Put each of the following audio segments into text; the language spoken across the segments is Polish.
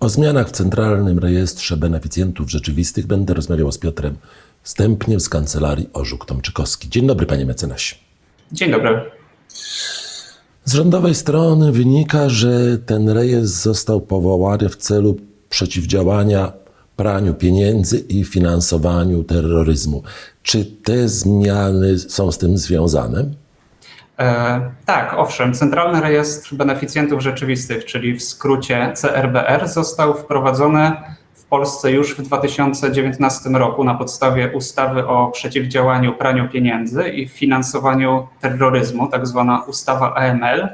O zmianach w Centralnym Rejestrze Beneficjentów Rzeczywistych będę rozmawiał z Piotrem Stępniem z Kancelarii Orzuk-Tomczykowski. Dzień dobry, panie mecenasie. Dzień dobry. Z rządowej strony wynika, że ten rejestr został powołany w celu przeciwdziałania praniu pieniędzy i finansowaniu terroryzmu. Czy te zmiany są z tym związane? E, tak, owszem, Centralny Rejestr Beneficjentów Rzeczywistych, czyli w skrócie CRBR, został wprowadzony w Polsce już w 2019 roku na podstawie ustawy o przeciwdziałaniu praniu pieniędzy i finansowaniu terroryzmu, tak zwana ustawa AML.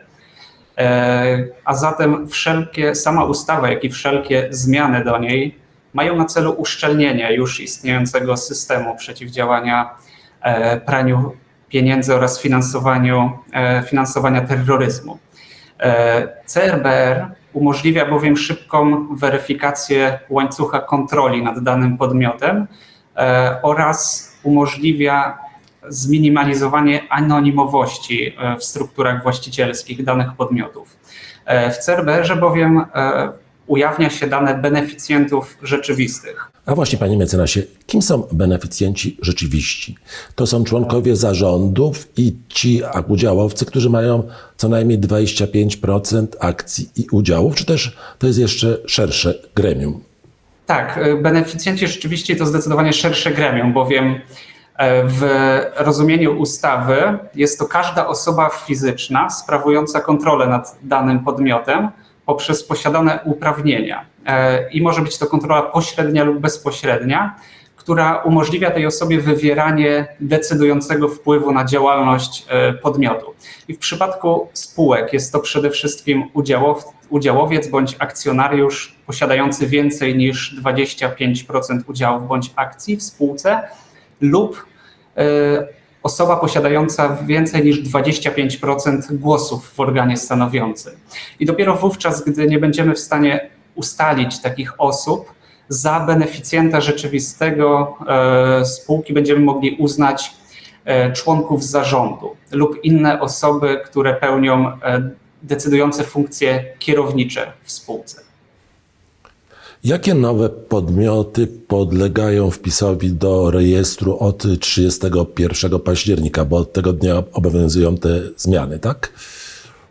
E, a zatem wszelkie, sama ustawa, jak i wszelkie zmiany do niej mają na celu uszczelnienie już istniejącego systemu przeciwdziałania e, praniu pieniędzy oraz finansowaniu, e, finansowania terroryzmu. E, CRBR umożliwia bowiem szybką weryfikację łańcucha kontroli nad danym podmiotem e, oraz umożliwia zminimalizowanie anonimowości w strukturach właścicielskich danych podmiotów. W CRBR-ze bowiem ujawnia się dane beneficjentów rzeczywistych. A właśnie, panie mecenasie, kim są beneficjenci rzeczywiści? To są członkowie zarządów i ci udziałowcy, którzy mają co najmniej 25% akcji i udziałów, czy też to jest jeszcze szersze gremium? Tak, y, beneficjenci rzeczywiście to zdecydowanie szersze gremium, bowiem e, w rozumieniu ustawy jest to każda osoba fizyczna sprawująca kontrolę nad danym podmiotem poprzez posiadane uprawnienia. E, I może być to kontrola pośrednia lub bezpośrednia, która umożliwia tej osobie wywieranie decydującego wpływu na działalność e, podmiotu. I w przypadku spółek jest to przede wszystkim udziałow, udziałowiec bądź akcjonariusz posiadający więcej niż 25% udziałów bądź akcji w spółce lub e, osoba posiadająca więcej niż 25% głosów w organie stanowiącym. I dopiero wówczas, gdy nie będziemy w stanie ustalić takich osób, za beneficjenta rzeczywistego e, spółki będziemy mogli uznać e, członków zarządu lub inne osoby, które pełnią e, decydujące funkcje kierownicze w spółce. Jakie nowe podmioty podlegają wpisowi do rejestru od 31 października, bo od tego dnia obowiązują te zmiany, tak?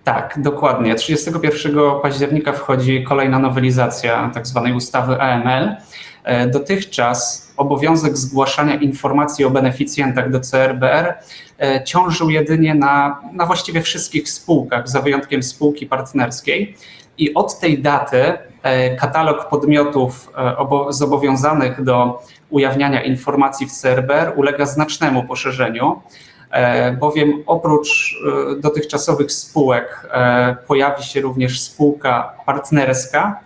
Tak, dokładnie. 31 października wchodzi kolejna nowelizacja tak zwanej ustawy AML. E, Dotychczas obowiązek zgłaszania informacji o beneficjentach do CRBR e, ciążył jedynie na, na właściwie wszystkich spółkach, za wyjątkiem spółki partnerskiej. I od tej daty katalog podmiotów e, obo- zobowiązanych do ujawniania informacji w CRBR ulega znacznemu poszerzeniu, e, bowiem oprócz e, dotychczasowych spółek e, pojawi się również spółka partnerska.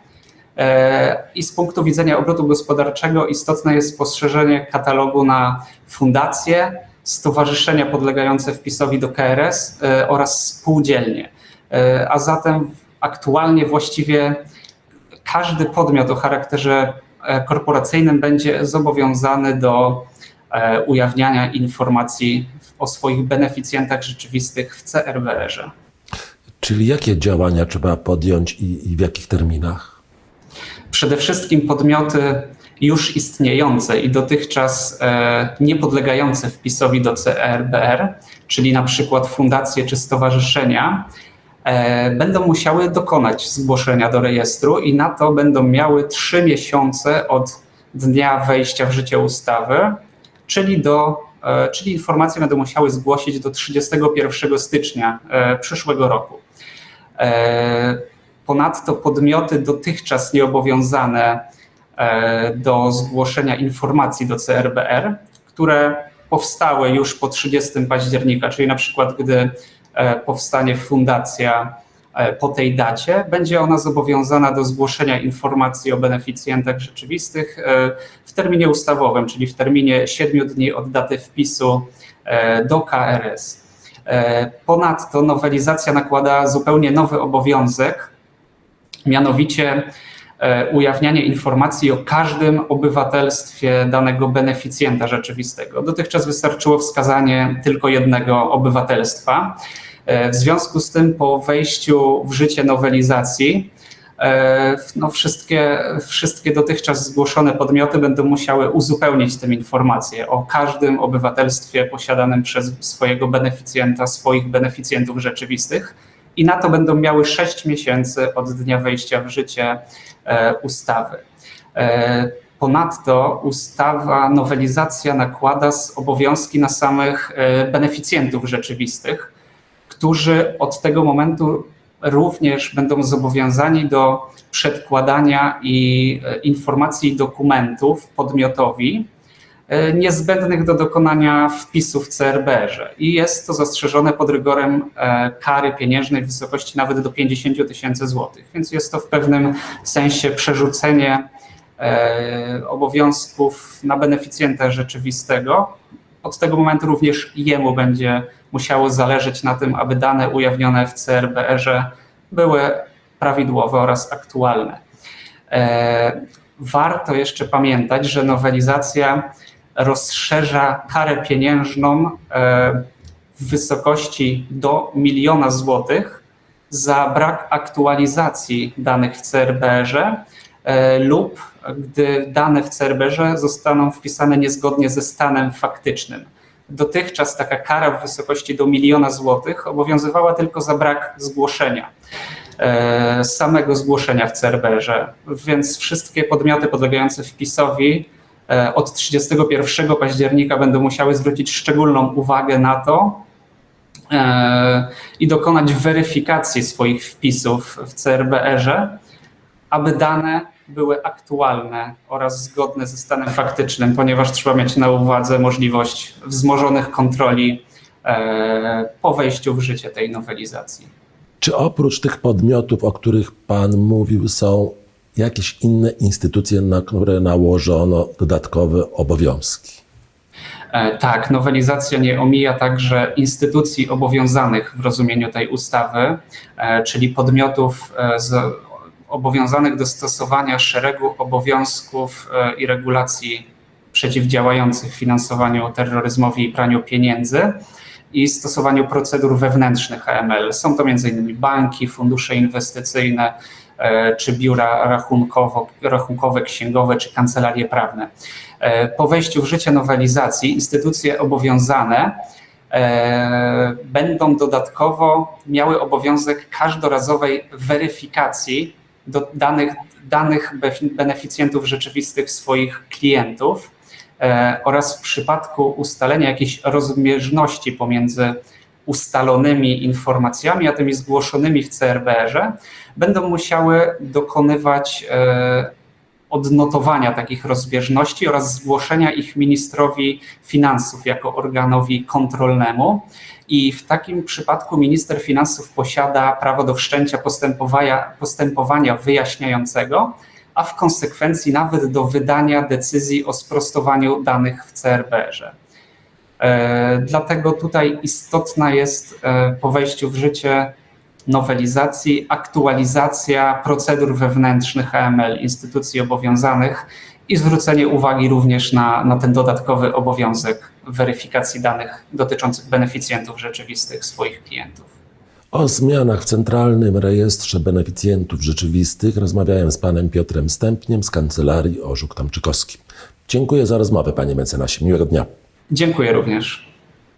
E, I z punktu widzenia obrotu gospodarczego istotne jest poszerzenie katalogu na fundacje, stowarzyszenia podlegające wpisowi do KRS e, oraz spółdzielnie. E, A zatem aktualnie właściwie każdy podmiot o charakterze e, korporacyjnym będzie zobowiązany do e, ujawniania informacji o swoich beneficjentach rzeczywistych w CRBR-ze. Czyli jakie działania trzeba podjąć i, i w jakich terminach? Przede wszystkim podmioty już istniejące i dotychczas e, nie podlegające wpisowi do CRBR, czyli na przykład fundacje czy stowarzyszenia, będą musiały dokonać zgłoszenia do rejestru i na to będą miały trzy miesiące od dnia wejścia w życie ustawy, czyli, do, e, czyli informacje będą musiały zgłosić do 31 stycznia e, przyszłego roku. E, Ponadto podmioty dotychczas nieobowiązane e, do zgłoszenia informacji do CRBR, które powstały już po 30 października, czyli na przykład gdy e, powstanie fundacja e, po tej dacie, będzie ona zobowiązana do zgłoszenia informacji o beneficjentach rzeczywistych e, w terminie ustawowym, czyli w terminie 7 dni od daty wpisu e, do KRS. E, Ponadto nowelizacja nakłada zupełnie nowy obowiązek, mianowicie e, ujawnianie informacji o każdym obywatelstwie danego beneficjenta rzeczywistego. Dotychczas wystarczyło wskazanie tylko jednego obywatelstwa. E, W związku z tym, po wejściu w życie nowelizacji, e, no wszystkie, wszystkie dotychczas zgłoszone podmioty będą musiały uzupełnić tę informację o każdym obywatelstwie posiadanym przez swojego beneficjenta, swoich beneficjentów rzeczywistych i na to będą miały 6 miesięcy od dnia wejścia w życie e, ustawy. E, Ponadto ustawa, nowelizacja nakłada obowiązki na samych e, beneficjentów rzeczywistych, którzy od tego momentu również będą zobowiązani do przedkładania i informacji dokumentów podmiotowi niezbędnych do dokonania wpisu w CRBR-ze. I jest to zastrzeżone pod rygorem e, kary pieniężnej w wysokości nawet do 50 000 tysięcy złotych. Więc jest to w pewnym sensie przerzucenie e, obowiązków na beneficjenta rzeczywistego. Od tego momentu również jemu będzie musiało zależeć na tym, aby dane ujawnione w CRBR-ze były prawidłowe oraz aktualne. E, Warto jeszcze pamiętać, że nowelizacja rozszerza karę pieniężną e, w wysokości do miliona złotych za brak aktualizacji danych w CRBR-ze e, lub gdy dane w CRBR-ze zostaną wpisane niezgodnie ze stanem faktycznym. Dotychczas taka kara w wysokości do miliona złotych obowiązywała tylko za brak zgłoszenia, e, samego zgłoszenia w CRBR-ze, więc wszystkie podmioty podlegające wpisowi od 31 października będą musiały zwrócić szczególną uwagę na to, e, i dokonać weryfikacji swoich wpisów w CRBR-ze, aby dane były aktualne oraz zgodne ze stanem faktycznym, ponieważ trzeba mieć na uwadze możliwość wzmożonych kontroli e, po wejściu w życie tej nowelizacji. Czy oprócz tych podmiotów, o których Pan mówił, są jakieś inne instytucje, na które nałożono dodatkowe obowiązki? E, Tak, nowelizacja nie omija także instytucji obowiązanych w rozumieniu tej ustawy, e, czyli podmiotów e, obowiązanych do stosowania szeregu obowiązków i regulacji przeciwdziałających finansowaniu terroryzmowi i praniu pieniędzy i stosowaniu procedur wewnętrznych AML. Są to m.in. banki, fundusze inwestycyjne, czy biura rachunkowo, rachunkowe, księgowe, czy kancelarie prawne. E, Po wejściu w życie nowelizacji instytucje obowiązane e, będą dodatkowo miały obowiązek każdorazowej weryfikacji do danych, danych be- beneficjentów rzeczywistych swoich klientów e, oraz w przypadku ustalenia jakiejś rozbieżności pomiędzy ustalonymi informacjami, a tymi zgłoszonymi w CRBR-ze, będą musiały dokonywać e, odnotowania takich rozbieżności oraz zgłoszenia ich ministrowi finansów jako organowi kontrolnemu. I w takim przypadku minister finansów posiada prawo do wszczęcia postępowania, postępowania wyjaśniającego, a w konsekwencji nawet do wydania decyzji o sprostowaniu danych w CRBR-ze. E, Dlatego tutaj istotna jest e, po wejściu w życie nowelizacji aktualizacja procedur wewnętrznych AML instytucji obowiązanych i zwrócenie uwagi również na, na ten dodatkowy obowiązek weryfikacji danych dotyczących beneficjentów rzeczywistych swoich klientów. O zmianach w Centralnym Rejestrze Beneficjentów Rzeczywistych rozmawiałem z panem Piotrem Stępniem z Kancelarii Orzuk Tomczykowski. Dziękuję za rozmowę, panie mecenasie. Miłego dnia. Dziękuję również.